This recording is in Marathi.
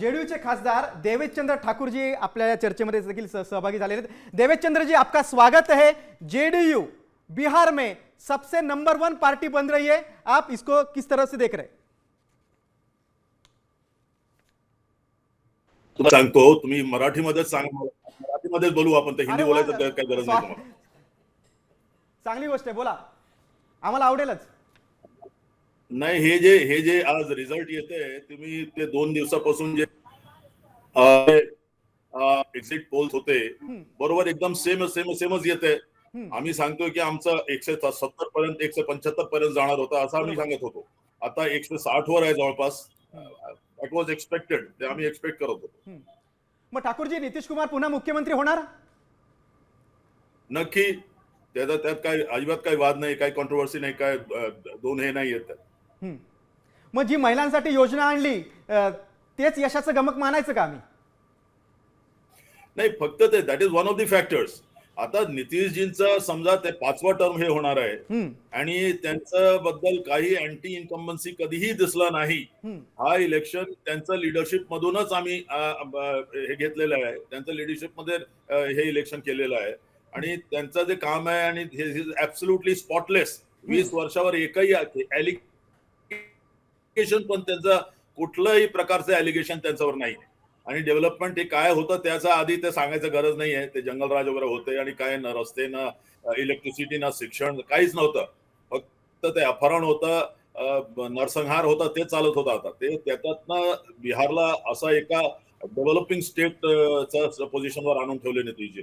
जेडीयूचे खासदार देवेशचंद्र ठाकुर जी आपल्या या चर्चेमध्ये देखील सह- सहभागी झालेले आहेत. देवेशचंद्र जी आपका स्वागत है. जेडीयू बिहार में सबसे नंबर वन पार्टी बन रही है. आप इसको किस तरह से देख रहे हैं? तुला सांगतो तुम्ही मराठीमध्येच सांगा मला. मराठीमध्येच बोलू आपण ते हिंदी बोलायचं. काय गरज नाही चांगली गोष्ट आहे बोला. आम्हाला आवडेलच. नाही हे जे हे जे आज रिझल्ट येते तुम्ही ते दोन दिवसापासून जे एक्झिट पोल्स होते बरोबर एकदम सेम सेम सेमच येते. आम्ही सांगतोय की आमचं एकशे सत्तर पर्यंत एकशे पंच्याहत्तर पर्यंत जाणार होता असं आम्ही सांगत होतो. आता एकशे साठ वर आहे जवळपास. दॅट वॉज एक्सपेक्टेड ते आम्ही एक्सपेक्ट करत होतो. मग ठाकूरजी नितीश कुमार पुन्हा मुख्यमंत्री होणार? नक्की. त्याचा त्यात काय अजिबात काही वाद नाही काही कॉन्ट्रोवर्सी नाही काय दोन हे नाही येत. हम्म. मग जी महिलांसाठी योजना आणली तेच यशाचं गमक मानायचं का आम्ही? नाही फक्त ते that is one of the factors आता नितीशजींचा समजा ते पाचवा टर्म हे होणार आहे. आणि त्यांच्या बद्दल काही अँटी इन्कम्बन्सी कधीही दिसला नाही. हा इलेक्शन त्यांचं लिडरशिप मधूनच आम्ही हे घेतलेलं आहे. त्यांचं लिडरशिपमध्ये हे इलेक्शन केलेलं आहे. आणि त्यांचं जे काम आहे आणि ऍब्सोल्युटली स्पॉटलेस वीस वर्षावर एकही पण त्यांचं कुठलंही प्रकारचं एलिगेशन त्यांच्यावर नाही. आणि डेव्हलपमेंट हे काय होतं त्याचा आधी ते सांगायचं गरज नाही आहे. ते जंगलराज वगैरे होते आणि काय ना रस्ते ना इलेक्ट्रिसिटी ना शिक्षण काहीच नव्हतं. फक्त ते अपहरण होतं नरसंहार होता ते चालत होता आता. ते त्याच्यातनं बिहारला असा एका डेव्हलपिंग स्टेट पोझिशनवर आणून ठेवले नितीशजी